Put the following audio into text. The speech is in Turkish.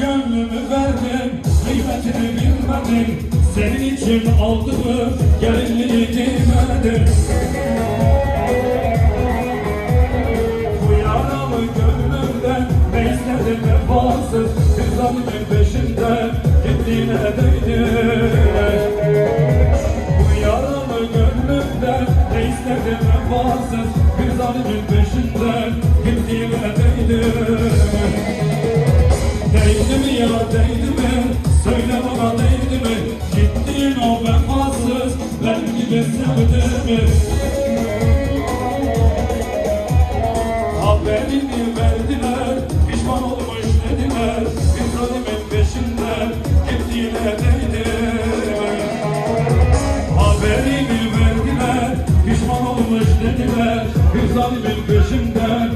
gönlümü verdim Kıymetini bilmedim. Senin için aldığım gelinliği giymedim. Bu yaralı gönlümden Ne istedim vefasız Bir zalimin peşinden Gittiğine değdiler Bu yaralı gönlümden Ne istedim vefasız Bir zalimin peşinden Gittiğine değdiler Değdi mi ya değdi mi? Söyle bana değdi mi? Gittiğin o vefasız Ben gibi sevdi mi? Haberini verdiler Pişman olmuş dediler Bir zalimin peşinden Gittiğine değdi mi? Haberini verdiler Pişman olmuş dediler Bir zalimin peşinden